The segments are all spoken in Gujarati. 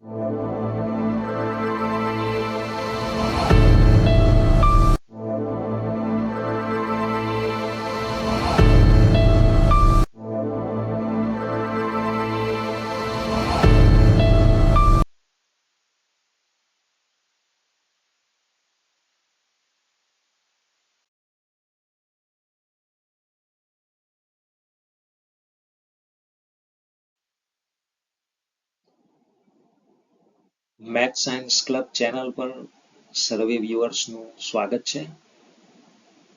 Música math science club channel પર સર્વે વ્યુઅર્સનું સ્વાગત છે.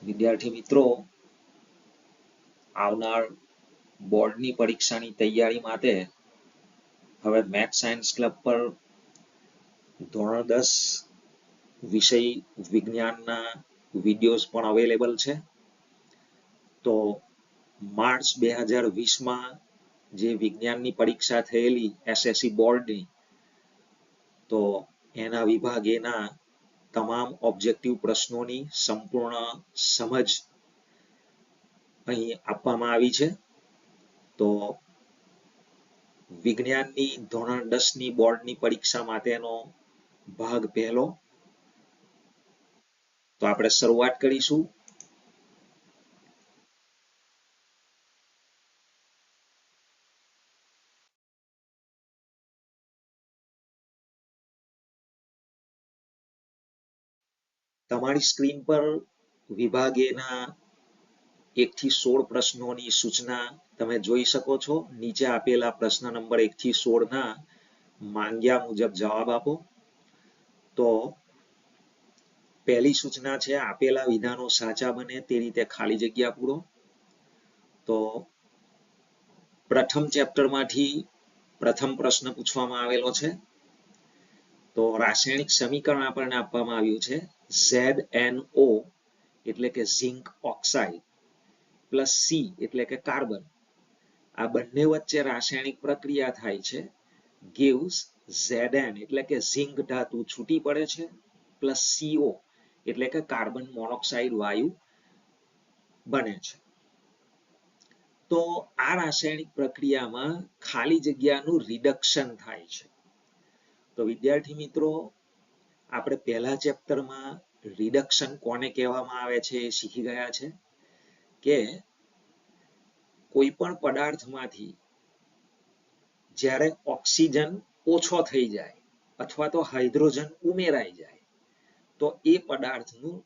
વિદ્યાર્થી મિત્રો, આવનાર બોર્ડની પરીક્ષાની તૈયારી માટે હવે મેથ સાયન્સ ક્લબ પર ધોરણ દસ વિષય વિજ્ઞાનના વિડીયોઝ પણ અવેલેબલ છે. તો માર્ચ બે હજાર વીસમાં જે વિજ્ઞાનની પરીક્ષા થયેલી એસએસસી બોર્ડની તો એના વિભાગ એના તમામ ઓબ્જેક્ટિવ પ્રશ્નોની સંપૂર્ણ સમજ અહીં આપવામાં આવી છે. તો વિજ્ઞાનની ધોરણ દસની બોર્ડની પરીક્ષા માટેનો ભાગ પહેલો. તો આપણે શરૂઆત કરીશું. તમારી સ્ક્રીન પર વિભાગેના એકથી સોળ પ્રશ્નોની સૂચના તમે જોઈ શકો છો. નીચે આપેલા પ્રશ્ન નંબર એકથી સોળના માંગ્યા મુજબ જવાબ આપો. તો પહેલી સૂચના છે, આપેલા વિધાનો સાચા બને તે રીતે ખાલી જગ્યા પૂરો. તો પ્રથમ ચેપ્ટરમાંથી પ્રથમ પ્રશ્ન પૂછવામાં આવેલો છે. તો રાસાયણિક સમીકરણ આપણને આપવામાં આવ્યું છે ZNO એટલે કે ઝિંક ઓક્સાઇડ પ્લસ સી એટલે કે કાર્બન. આ બંને વચ્ચે રાસાયણિક પ્રક્રિયા થાય છે. ગીવ્સ Zn એટલે કે ઝિંક ધાતુ છૂટી પડે છે પ્લસ CO એટલે કે કાર્બન મોનોક્સાઇડ વાયુ બને છે. તો આ રાસાયણિક પ્રક્રિયામાં ખાલી જગ્યાનું રિડક્શન થાય છે. તો વિદ્યાર્થી મિત્રો, આપણે પહેલા ચેપ્ટરમાં રિડક્શન કોને કહેવામાં આવે છે એ શીખી ગયા છે કે કોઈ પણ પદાર્થમાંથી જ્યારે ઓક્સિજન ઓછો થઈ જાય અથવા તો હાઇડ્રોજન ઉમેરાઈ જાય, તો એ પદાર્થનું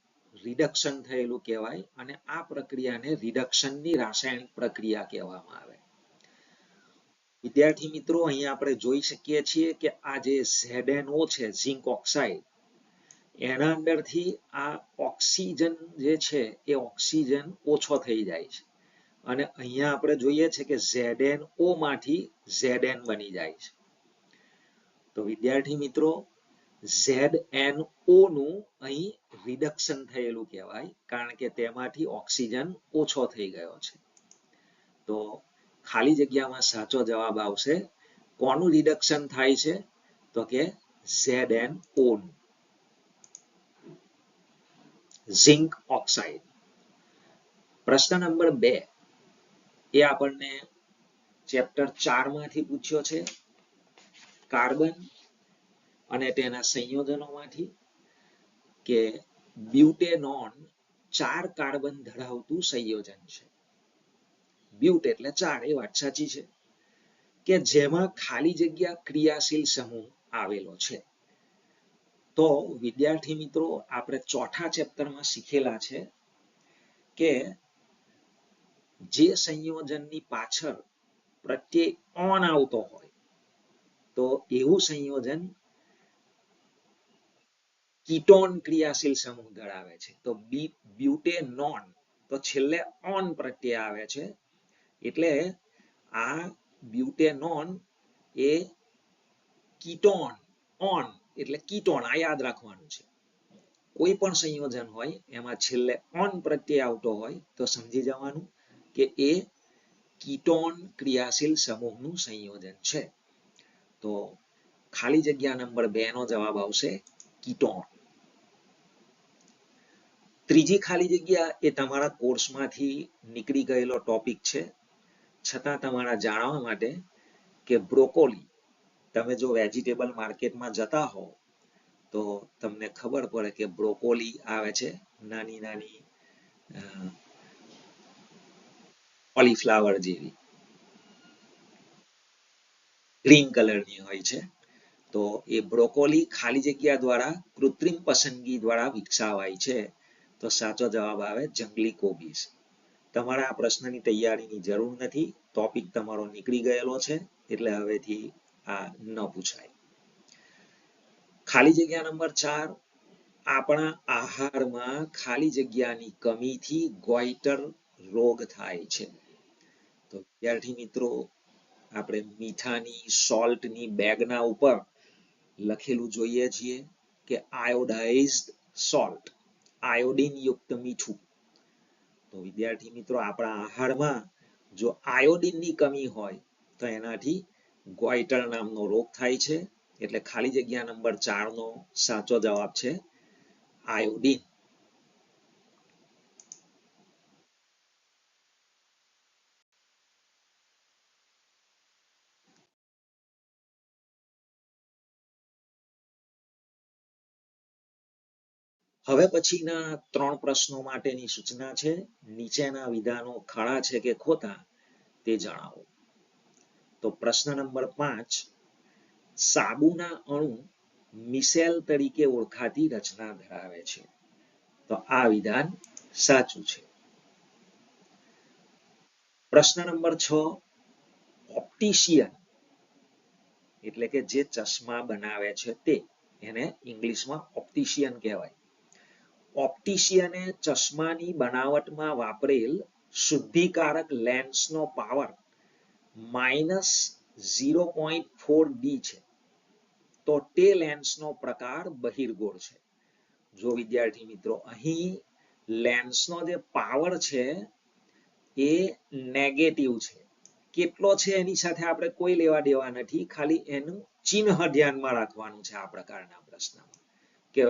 રિડક્શન થયેલું કહેવાય અને આ પ્રક્રિયાને રિડક્શનની રાસાયણિક પ્રક્રિયા કહેવામાં આવે. વિદ્યાર્થી મિત્રો, અહીંયા આપણે જોઈ શકીએ છીએ કે આ જે ZNO છે, ઝિંક ઓક્સાઇડ, એના અંદરથી આ ઓક્સિજન જે છે, એ ઓક્સિજન ઓછો થઈ જાય છે. અને અહીંયા આપણે જોઈએ છે કે ZNO માંથી Zn બની જાય છે. તો વિદ્યાર્થી મિત્રો ZNO નું અહીં રિડક્શન થયેલું કહેવાય, કારણ કે તેમાંથી ઓક્સિજન ઓછો થઈ ગયો છે. તો ખાલી જગ્યામાં સાચો જવાબ આવશે. કોનું રિડક્શન થાય છે? તો કે Z N on zinc oxide પ્રશ્ન નંબર બે એ આપણને ચેપ્ટર ચારમાંથી પૂછ્યો છે. કાર્બન અને તેના સંયોજનોમાંથી કે બ્યુટેનોન ચાર કાર્બન ધરાવતું સંયોજન છે. બ્યુટ એટલે ચાર એ વાત સાચી છે, કે જેમાં ખાલી જગ્યા ક્રિયાશીલ સમૂહ આવેલો છે. તો વિદ્યાર્થી મિત્રો, આપણે ચોથા ચેપ્ટરમાં શીખેલા છે કે જે સંયોજનની પાછળ પ્રત્યય ઓન આવતો હોય, તો એવું સંયોજન કીટોન ક્રિયાશીલ સમૂહ ધરાવે છે. તો બી બ્યુટે નોન તો છેલ્લે ઓન પ્રત્યય આવે છે. એટલે આ બ્યુટેનોન એ કીટોન, ઓન એટલે કીટોન, આ યાદ રાખવાનું છે. કોઈ પણ સંયોજન હોય, એમાં છેલ્લે ઓન પ્રત્યય આવતો હોય, તો સમજી જવાનું કે એ કીટોન ક્રિયાશીલ સમૂહનું સંયોજન છે. તો ખાલી જગ્યા નંબર બે નો જવાબ આવશે કીટોન. ત્રીજી ખાલી જગ્યા એ તમારા કોર્સમાંથી નીકળી ગયેલો ટોપિક છે. છતાં તમારા જાણવા માટે કે બ્રોકોલી તમે જો વેજીટેબલ માર્કેટમાં જતા હો તો તમને ખબર પડે કે બ્રોકોલી આવે છે નાની નાની કોલીફ્લાવર જેવી. ગ્રીન કલરની હોય છે. તો એ બ્રોકોલી ખાલી જગ્યા દ્વારા કૃત્રિમ પસંદગી દ્વારા વિકસાવાય છે. તો સાચો જવાબ આવે જંગલી કોબીજ. તમારે પ્રશ્નની તૈયારીની જરૂર નથી. ટોપિક તમારો નીકળી ગયેલો છે, એટલે હવેથી આ ન પૂછાય. ખાલી જગ્યા નંબર ચાર, આપણા આહારમાં ખાલી જગ્યાની કમીથી ગોઈટર રોગ થાય છે. તો વિદ્યાર્થી મિત્રો, આપણે મીઠાની સોલ્ટની બેગના ઉપર લખેલું જોઈએ છીએ કે આયોડાઇઝડ સોલ્ટ આયોડિન યુક્ત મીઠું. તો વિદ્યાર્થી મિત્રો, આપણા આહારમાં જો આયોડિનની કમી હોય, તો એનાથી ગોઈટર નામનો રોગ થાય છે. એટલે ખાલી જગ્યા નંબર ચાર નો સાચો જવાબ છે આયોડિન હવે પછીના ત્રણ પ્રશ્નો માટેની સૂચના છે. નીચેના વિધાનો ખાડા છે કે ખોટા તે જણાવો. તો પ્રશ્ન નંબર પાંચ, સાબુના અણુ મિસેલ તરીકે ઓળખાતી રચના ધરાવે છે. તો આ વિધાન સાચું છે. પ્રશ્ન નંબર છ, ઓપ્ટિશિયન એટલે કે જે ચશ્મા બનાવે છે તે, એને ઇંગ્લિશમાં ઓપ્ટિશિયન કહેવાય. ઓપ્ટિશિયને ચશ્માની બનાવટમાં વાપરેલ શુદ્ધિકારક લેન્સનો power minus zero point four D છે. તો તે લેન્સનો પ્રકાર બહિર્ગોળ છે. જો વિદ્યાર્થી મિત્રો, અહીં લેન્સનો જે પાવર છે એ નેગેટિવ છે. કેટલો છે એની સાથે આપણે કોઈ લેવા દેવા નથી, ખાલી એનું ચિહ્ન ધ્યાનમાં રાખવાનું છે આ પ્રકારના પ્રશ્નમાં. કે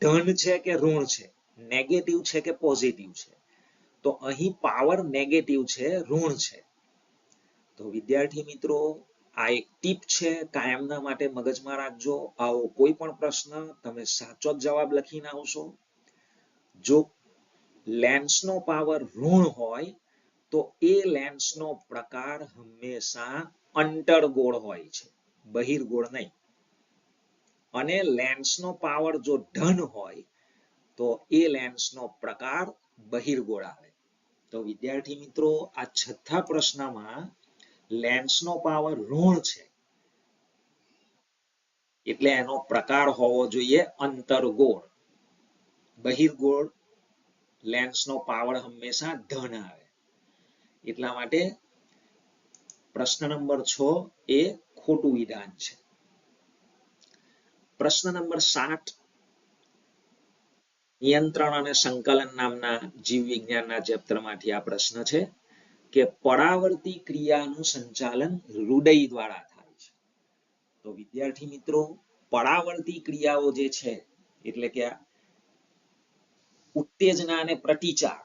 ધન છે કે ઋણ છે? નેગેટિવ છે કે પોઝિટિવ છે? તો અહીં પાવર નેગેટિવ છે, ઋણ છે. તો વિદ્યાર્થી મિત્રો, આ એક ટીપ છે, કાયમના માટે મગજમાં રાખજો. આવો કોઈ પણ પ્રશ્ન, તમે સાચો જ જવાબ લખીને આવશો. જો લેન્સનો પાવર ઋણ હોય, તો એ લેન્સનો પ્રકાર હંમેશા અંતરગોળ હોય છે. બહિર્ગોળ નહીં. અને લેન્સનો પાવર જો ધન હોય, તો એ લેન્સનો પ્રકાર બહિર્ગોળ આવે. તો વિદ્યાર્થી મિત્રો, આ છઠ્ઠા પ્રશ્નમાં લેન્સનો પાવર ઋણ છે. એટલે એનો પ્રકાર હોવો જોઈએ અંતરગોળ. બહિર્ગોળ લેન્સનો પાવર હંમેશા ધન આવે. એટલા માટે પ્રશ્ન નંબર છ એ ખોટું વિધાન છે. પ્રશ્ન નંબર સાત. નિયંત્રણ અને સંકલન નામના જીવ વિજ્ઞાનના ચેપ્ટરમાંથી આ પ્રશ્ન છે કે પરાવર્તી ક્રિયાનું સંચાલન હૃદય દ્વારા થાય છે. તો વિદ્યાર્થી મિત્રો, પરાવર્તી ક્રિયાઓ જે છે, એટલે કે ઉત્તેજના અને પ્રતિચાર,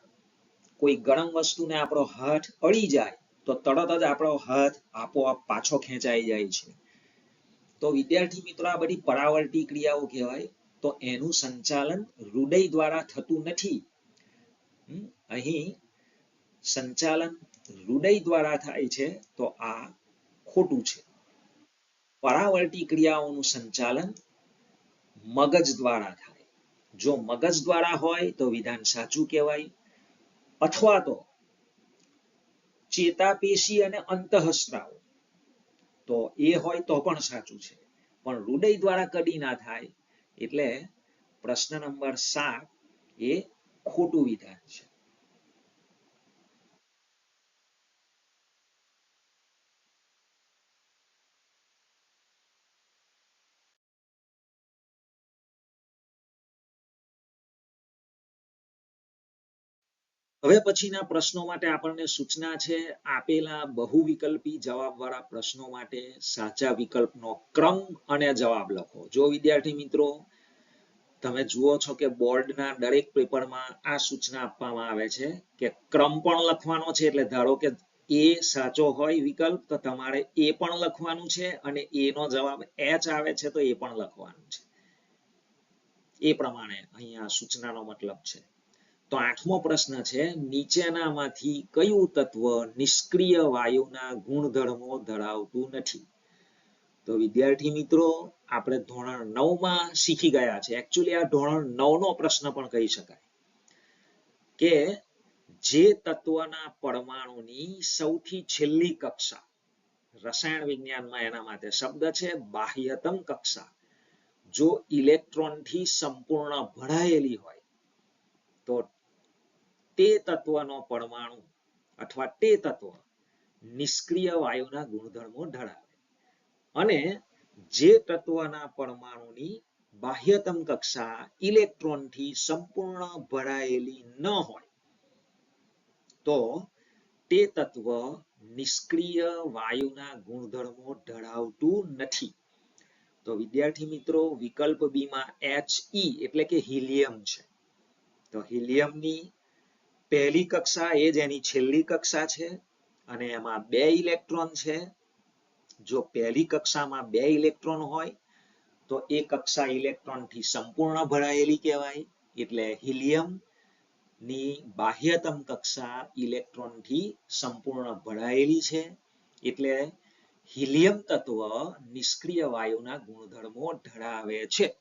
કોઈ ગરમ વસ્તુને આપણો હાથ અડી જાય, તો તરત જ આપણો હાથ આપોઆપ પાછો ખેંચાઈ જાય છે. તો વિદ્યાર્થી મિત્રો, આ બધી પરાવર્તી ક્રિયાઓ કહેવાય, તો એનું સંચાલન હૃદય દ્વારા થતું નથી. અહીં સંચાલન હૃદય દ્વારા થાય છે, તો આ ખોટું છે. પરાવર્તી ક્રિયાઓનું સંચાલન મગજ દ્વારા થાય. જો મગજ દ્વારા હોય, તો વિધાન સાચું કહેવાય. અથવા તો ચેતાપેશી અને અંતઃસ્ત્રાવ. તો એ હોય તો પણ સાચું છે. પણ હૃદય દ્વારા કદી ના થાય, એટલે પ્રશ્ન નંબર સાત એ ખોટું વિધાન છે. હવે પછીના પ્રશ્નો માટે આપણને સૂચના છે, આપેલા બહુ વિકલ્પી જવાબવાળા પ્રશ્નો માટે સાચા વિકલ્પનો ક્રમ અને જવાબ લખો. જો વિદ્યાર્થી મિત્રો, તમે જુઓ છો કે બોર્ડના દરેક પેપરમાં આ સૂચના આપવામાં આવે છે કે ક્રમ પણ લખવાનો છે, એટલે ધારો કે એ સાચો હોય વિકલ્પ, તો તમારે એ પણ લખવાનું છે અને એ નો જવાબ એચ આવે છે, તો એ પણ લખવાનું છે. એ પ્રમાણે અહીંયા સૂચનાનો મતલબ છે. તો આઠમો પ્રશ્ન છે, નીચેનામાંથી કયું તત્વ નિષ્ક્રિય વાયુના ગુણધર્મો ધરાવતું નથી? તો વિદ્યાર્થી મિત્રો, આપણે ધોરણ નવમાં શીખી ગયા છે. એકચ્યુઅલી આ ધોરણ નવનો પ્રશ્ન પણ કહી શકાય કે જે તત્વના પરમાણુની સૌથી છેલ્લી કક્ષા, રસાયણ વિજ્ઞાનમાં એના માટે શબ્દ છે, બાહ્યતમ કક્ષા, જો ઇલેક્ટ્રોનથી સંપૂર્ણ ભરાયેલી હોય તો તે તત્વનો પરમાણુ અથવા તે તત્વ નિષ્ક્રિય વાયુના ગુણધર્મો ધરાવે. અને જે તત્વના પરમાણુની બાહ્યતમ કક્ષા ઇલેક્ટ્રોનથી સંપૂર્ણ ભરાયેલી ન હોય, તો તે તત્વ નિષ્ક્રિય વાયુના ગુણધર્મો ધરાવતું નથી. તો વિદ્યાર્થી મિત્રો, વિકલ્પ બીમાં એચ ઈ એટલે કે હિલિયમ છે. તો હિલિયમની પહેલી કક્ષા એ જ એની છેલ્લી કક્ષા છે અને એમાં બે ઇલેક્ટ્રોન છે. જો પહેલી કક્ષામાં બે ઇલેક્ટ્રોન હોય, તો એ કક્ષા ઇલેક્ટ્રોનથી સંપૂર્ણ ભરાયેલી કહેવાય. એટલે હિલિયમની બાહ્યતમ કક્ષા ઇલેક્ટ્રોનથી સંપૂર્ણ ભરાયેલી છે. એટલે હિલિયમ તત્વ નિષ્ક્રિય વાયુના ગુણધર્મો ધરાવે છે.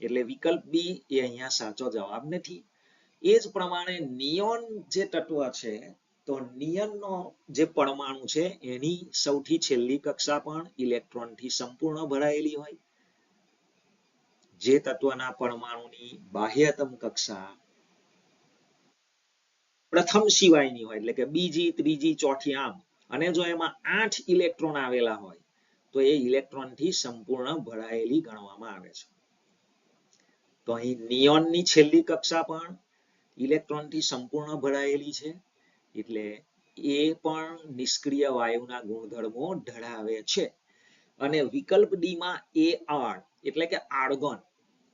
એટલે વિકલ્પ બી એ અહીંયા સાચો જવાબ નથી. એ જ પ્રમાણે નિયોન જે તત્વ છે, તો નિયનનો જે પરમાણુ છે, એની સૌથી છેલ્લી કક્ષા પણ ઇલેક્ટ્રોનથી સંપૂર્ણ ભરાયેલી હોય. જે તત્વના પરમાણુની બાહ્યતમ કક્ષા પ્રથમ સિવાયની હોય, એટલે કે બીજી, ત્રીજી, ચોથી આમ. અને જો એમાં આઠ ઇલેક્ટ્રોન આવેલા હોય, તો એ ઇલેક્ટ્રોનથી સંપૂર્ણ ભરાયેલી ગણવામાં આવે છે. તો અહીં નિયોનની છેલ્લી કક્ષા પણ ઇલેક્ટ્રોનથી સંપૂર્ણ ભરાયેલી છે. એટલે એ પણ નિષ્ક્રિય વાયુના ગુણધર્મો ધરાવે છે. અને વિકલ્પ ડી એ આર એટલે કે આર્ગોન.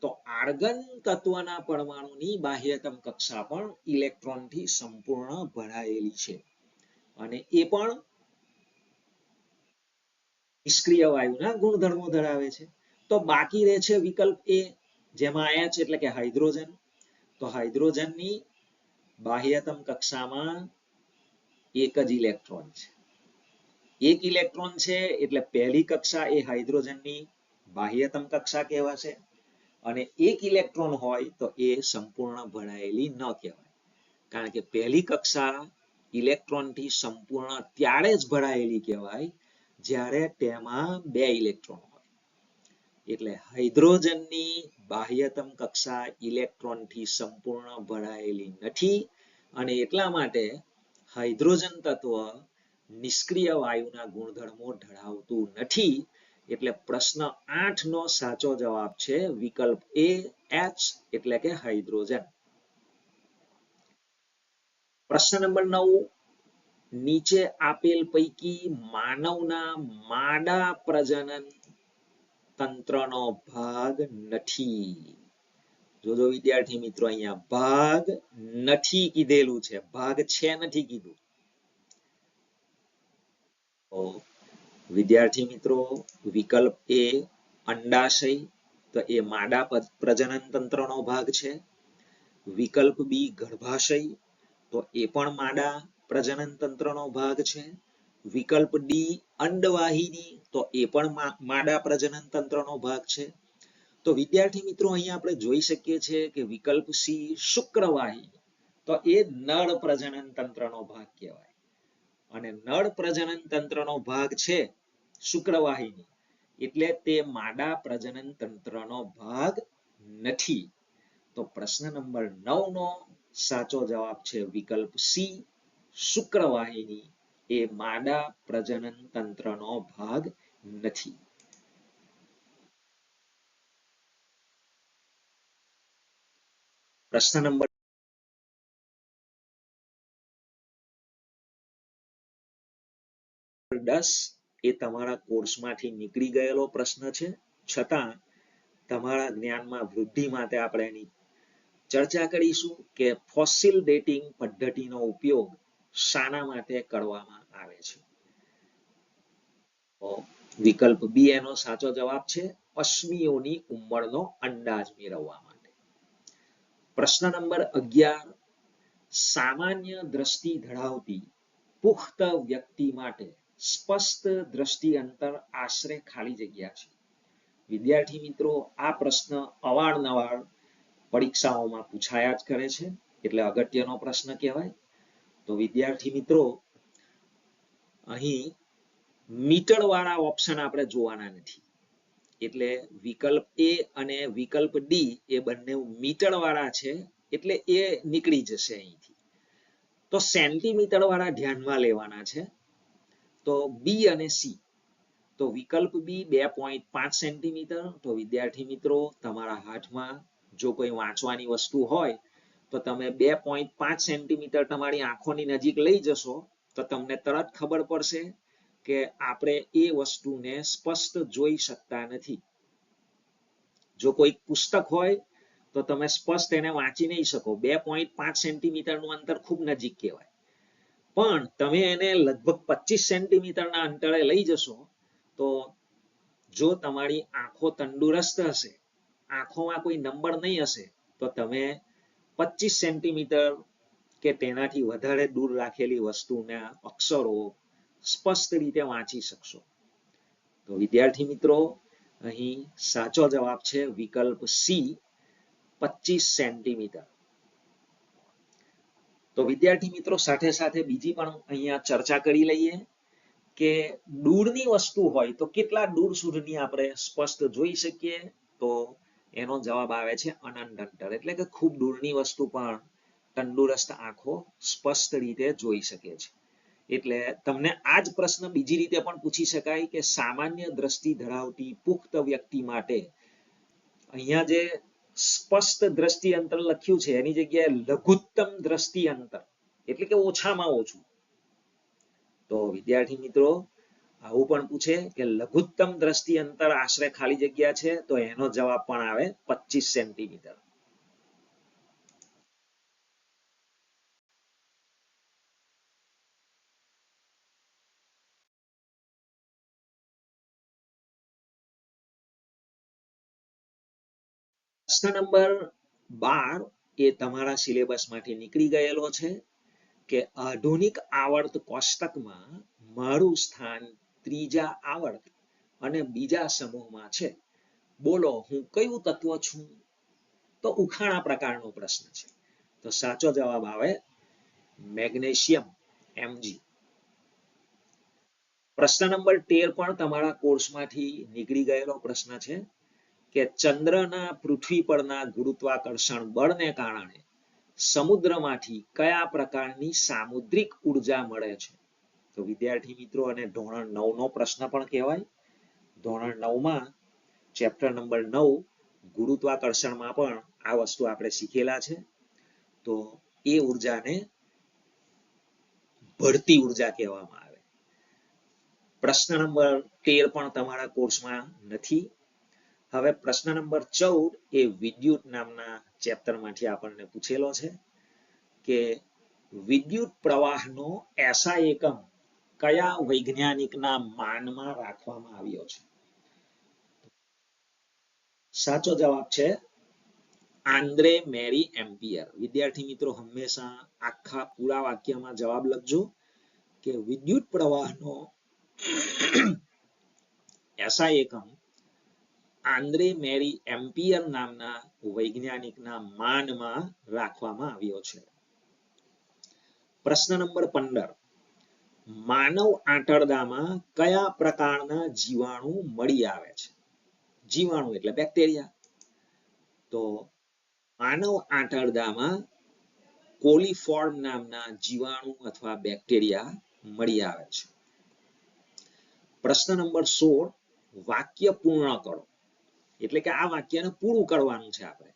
તો આર્ગન તત્વના પરમાણુની બાહ્યતમ કક્ષા પણ ઇલેક્ટ્રોનથી સંપૂર્ણ ભરાયેલી છે. અને એ પણ નિષ્ક્રિય વાયુના ગુણધર્મો ધરાવે છે. તો બાકી રહે છે વિકલ્પ એ જેમાં એચ એટલે કે હાઇડ્રોજન. તો હાઇડ્રોજનની બાહ્યતમ કક્ષામાં એક જ ઇલેક્ટ્રોન છે. એક ઇલેક્ટ્રોન છે એટલે પહેલી કક્ષા એ હાઇડ્રોજનની બાહ્યતમ કક્ષા કહેવાશે. અને એક ઇલેક્ટ્રોન હોય તો એ સંપૂર્ણ ભરાયેલી ન કહેવાય. કારણ કે પહેલી કક્ષા ઇલેક્ટ્રોનથી સંપૂર્ણ ત્યારે જ ભરાયેલી કહેવાય જ્યારે તેમાં બે ઇલેક્ટ્રોન હોય. એટલે હાઇડ્રોજનની બાહ્યતમ કક્ષા ઇલેક્ટ્રોનથી સંપૂર્ણ ભરાયેલી નથી અને એટલા માટે હાઇડ્રોજન તત્વ નિષ્ક્રિય વાયુના ગુણધર્મો ધરાવતું નથી એટલે પ્રશ્ન આઠ નો સાચો જવાબ છે વિકલ્પ એ એચ એટલે કે હાઇડ્રોજન. પ્રશ્ન નંબર નવ, નીચે આપેલ પૈકી માનવના માદા પ્રજનન તંત્રનો ભાગ નથી. જોજો વિદ્યાર્થી મિત્રો અહીંયા, ભાગ નથી કીધેલું છે. ભાગ છે નથી કીધું. વિદ્યાર્થી મિત્રો, વિકલ્પ એ અંડાશય, તો એ માદા પ્રજનન તંત્રનો ભાગ છે. વિકલ્પ બી ગર્ભાશય, તો એ પણ માદા પ્રજનન તંત્રનો ભાગ છે. વિકલ્પ ડી અંડવાહિની તો એ પણ માદા પ્રજનન તંત્રનો ભાગ છે. તો વિદ્યાર્થી મિત્રો, અહીંયા આપણે જોઈ શકીએ છીએ કે વિકલ્પ સી શુક્રવાહિની તો એ નળ પ્રજનન તંત્રનો ભાગ કહેવાય. અને નળ પ્રજનન તંત્રનો ભાગ છે શુક્રવાહિની. એટલે તે માદા પ્રજનન તંત્રનો ભાગ નથી. તો પ્રશ્ન નંબર નવ નો સાચો જવાબ છે વિકલ્પ સી શુક્રવાહિની. એ માદા પ્રજનન તંત્રનો ભાગ નથી. પ્રશ્ન દસ એ તમારા કોર્સમાંથી નીકળી ગયેલો પ્રશ્ન છે. છતાં તમારા જ્ઞાનમાં વૃદ્ધિ માટે આપણે એની ચર્ચા કરીશું કે ફોસિલ ડેટિંગ પદ્ધતિનો ઉપયોગ શાના માટે કરવામાં આવે છે. વિકલ્પ બી એનો સાચો જવાબ છે અશ્મિઓની ઉંમરનો અંદાજ મેળવવા માટે. પ્રશ્ન નંબર અગિયાર, સામાન્ય દ્રષ્ટિ ધરાવતી પુખ્ત વ્યક્તિ માટે સ્પષ્ટ દ્રષ્ટિ અંતર આશરે ખાલી જગ્યા છે? વિદ્યાર્થી મિત્રો, આ પ્રશ્ન અવારનવાર પરીક્ષાઓમાં પૂછાયા જ કરે છે, એટલે અગત્યનો પ્રશ્ન કહેવાય. તો વિદ્યાર્થી મિત્રો, અહીં મીટર વાળા ઓપ્શન આપણે જોવાના નથી. એટલે વિકલ્પ એ અને વિકલ્પ ડી એ બંને મીટર વાળા છે, એટલે એ નીકળી જશે અહીંથી. તો સેન્ટીમીટર વાળા ધ્યાનમાં લેવાના છે. તો બી અને સી તો વિકલ્પ બી બે પોઈન્ટ પાંચ સેન્ટીમીટર. તો વિદ્યાર્થી મિત્રો, તમારા હાથમાં જો કોઈ વાંચવાની વસ્તુ હોય, તો તમે બે પોઈન્ટ પાંચ સેન્ટીમીટર તમારી આંખોની નજીક લઈ જશો, તો તમને તરત ખબર પડશે કે આપણે એ વસ્તુને સ્પષ્ટ જોઈ શકતા નથી. જો કોઈ પુસ્તક હોય, તો તમે સ્પષ્ટ એને વાંચી નહીં શકો. બે પોઈન્ટ પાંચ સેન્ટીમીટરનું અંતર ખૂબ નજીક કહેવાય. પણ તમે એને લગભગ પચીસ સેન્ટીમીટરના અંતરે લઈ જશો, તો જો તમારી આંખો તંદુરસ્ત હશે, આંખોમાં કોઈ નંબર નહીં હશે, તો તમે પચીસ સેન્ટીમીટર કે તેનાથી વધારે દૂર રાખેલી વસ્તુના અક્ષરો સ્પષ્ટ રીતે વાંચી શકશો. તો વિદ્યાર્થી મિત્રો, અહીં સાચો જવાબ છે વિકલ્પ સી, પચીસ સેન્ટીમીટર. તો વિદ્યાર્થી મિત્રો, સાથે સાથે બીજી પણ અહીંયા ચર્ચા કરી લઈએ કે દૂરની વસ્તુ હોય તો કેટલા દૂર સુધીની આપણે સ્પષ્ટ જોઈ શકીએ? તો એનો જવાબ આવે છે અનંત અંતર એટલે કે ખૂબ દૂરની વસ્તુ પણ તંદુરસ્ત આંખો સ્પષ્ટ રીતે જોઈ શકે છે. એટલે તમને આ જ પ્રશ્ન બીજી રીતે પણ પૂછી શકાય કે સામાન્ય દ્રષ્ટિ ધરાવતી પુખ્ત વ્યક્તિ માટે અહીંયા જે સ્પષ્ટ દ્રષ્ટિ અંતર લખ્યું છે, એની જગ્યાએ લઘુત્તમ દ્રષ્ટિ અંતર, એટલે કે ઓછામાં ઓછું. તો વિદ્યાર્થી મિત્રો, આવું પણ પૂછે કે લઘુત્તમ દ્રષ્ટિ અંતર આશરે ખાલી જગ્યા છે, તો એનો જવાબ પણ આવે પચીસ સેન્ટીમીટર. પ્રશ્ન નંબર બાર એ તમારા સિલેબસમાંથી નીકળી ગયેલો છે કે આધુનિક આવર્ત કોષ્ટકમાં મારું સ્થાન ત્રીજા આવર્ત અને બીજા સમૂહમાં છે. બોલો, હું કયું તત્વ છું? તો ઉખાણા પ્રકારનો પ્રશ્ન છે. તો સાચો જવાબ આવે મેગ્નેશિયમ, એમજી. પ્રશ્ન નંબર તેર પણ તમારા કોર્સમાંથી નીકળી ગયેલો પ્રશ્ન છે. કે ચંદ્રના પૃથ્વી પરના ગુરુત્વાકર્ષણ બળને કારણે સમુદ્રમાંથી કયા પ્રકારની સામુદ્રિક ઊર્જા મળે છે? તો વિદ્યાર્થી મિત્રો અને ધોરણ નવ નો પ્રશ્ન પણ કહેવાય. ધોરણ નવમાં ચેપ્ટર નંબર નવ, ગુરુત્વાકર્ષણમાં પણ આ વસ્તુ આપણે શીખેલા છે. તો એ ઉર્જાને ભરતી ઊર્જા કહેવામાં આવે. પ્રશ્ન નંબર તેર પણ તમારા કોર્સમાં નથી. હવે પ્રશ્ન નંબર ચૌદ એ વિદ્યુત નામના ચેપ્ટરમાંથી આપણને પૂછેલો છે કે વિદ્યુત પ્રવાહનો એસા એકમ કયા વૈજ્ઞાનિકના માનમાં રાખવામાં આવ્યો છે? સાચો જવાબ છે આંદ્રે મેરી એમ્પિયર. વિદ્યાર્થી મિત્રો, હંમેશા આખા પૂરા વાક્યમાં જવાબ લખજો કે વિદ્યુત પ્રવાહનો એસા એકમ આંદ્રે મેરી એમ્પિયર નામના વૈજ્ઞાનિકના માનમાં રાખવામાં આવ્યો છે. પ્રશ્ન નંબર પંદર. માનવ આંતરડામાં કયા પ્રકારના જીવાણુ મળી આવે છે? જીવાણુ એટલે બેક્ટેરિયા. તો માનવ આંટરડામાં કોલિફોર્મ નામના જીવાણુ અથવા બેક્ટેરિયા મળી આવે છે. પ્રશ્ન નંબર સોળ. વાક્ય પૂર્ણ કરો. એટલે કે આ વાક્યને પૂરું કરવાનું છે આપણે.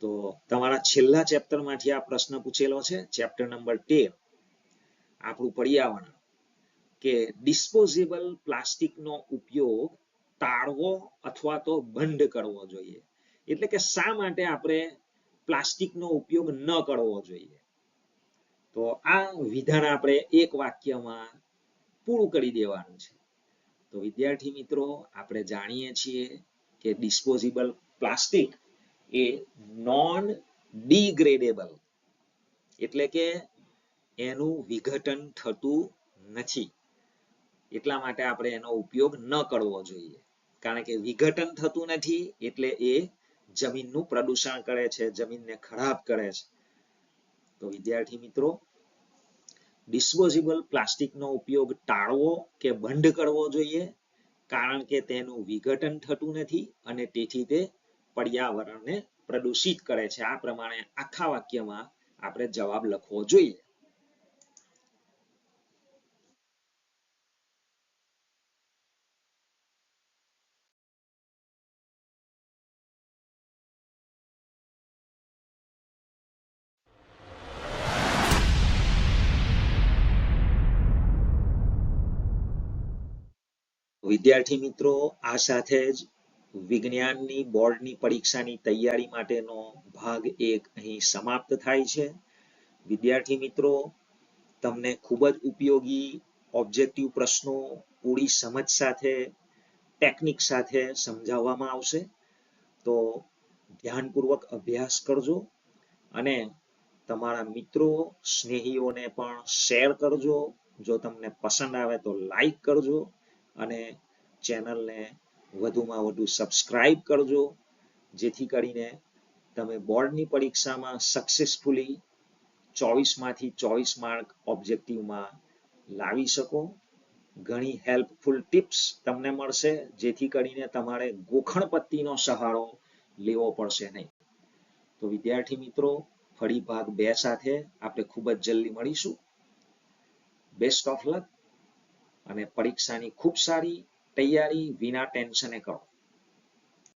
તો તમારા છેલ્લા ચેપ્ટરમાંથી આ પ્રશ્ન પૂછેલો છે, ચેપ્ટર નંબર તેર, આપણું પર્યાવરણ, કે ડિસ્પોઝેબલ પ્લાસ્ટિકનો ઉપયોગ ટાળવો અથવા તો બંધ કરવો જોઈએ. એટલે કે શા માટે આપણે પ્લાસ્ટિકનો ઉપયોગ ન કરવો જોઈએ? તો આ વિધાન આપણે એક વાક્યમાં પૂરું કરી દેવાનું છે. તો વિદ્યાર્થી મિત્રો, આપણે જાણીએ છીએ કે ડિસ્પોઝેબલ પ્લાસ્ટિક એ નોન ડિગ્રેડેબલ એટલે કે એનું વિઘટન થતું નથી. એટલા માટે આપણે એનો ઉપયોગ ન કરવો જોઈએ. કારણ કે વિઘટન થતું નથી એટલે એ જમીનનું પ્રદૂષણ કરે છે, જમીનને ખરાબ કરે છે. તો વિદ્યાર્થી મિત્રો ડિસ્પોઝેબલ પ્લાસ્ટિકનો ઉપયોગ ટાળવો કે બંધ કરવો જોઈએ? કારણ કે તેનું વિઘટન થતું નથી અને તેથી તે પર્યાવરણને પ્રદૂષિત કરે છે. આ પ્રમાણે આખા વાક્યમાં આપણે જવાબ લખવો જોઈએ. વિદ્યાર્થી મિત્રો, આ સાથે જ વિજ્ઞાનની બોર્ડની પરીક્ષાની તૈયારી માટેનો ભાગ એક અહીં સમાપ્ત થાય છે. વિદ્યાર્થી મિત્રો, તમને ખૂબ જ ઉપયોગી ઓબ્જેક્ટિવ પ્રશ્નો પૂરી સમજ સાથે, ટેકનિક સાથે સમજાવવામાં આવશે. તો ધ્યાનપૂર્વક અભ્યાસ કરજો અને તમારા મિત્રો, સ્નેહીઓને પણ શેર કરજો. જો તમને પસંદ આવે તો લાઈક કરજો. અને ચેનલને વધુમાં વધુ સબસ્ક્રાઇબ કરજો, જેથી કરીને તમે બોર્ડની પરીક્ષામાં સક્સેસફુલી ચોવીસમાંથી ચોવીસ માર્ક ઓબ્જેક્ટિવમાં લાવી શકો. ઘણી હેલ્પફુલ ટિપ્સ તમને મળશે, જેથી કરીને તમારે ગોખણપત્તીનો સહારો લેવો પડશે નહીં. તો વિદ્યાર્થી મિત્રો, ફરી ભાગ બે સાથે આપણે ખૂબ જ જલ્દી મળીશું. બેસ્ટ ઓફ લક અને પરીક્ષાની ખૂબ સારી તૈયારી વિના ટેન્શને કરો.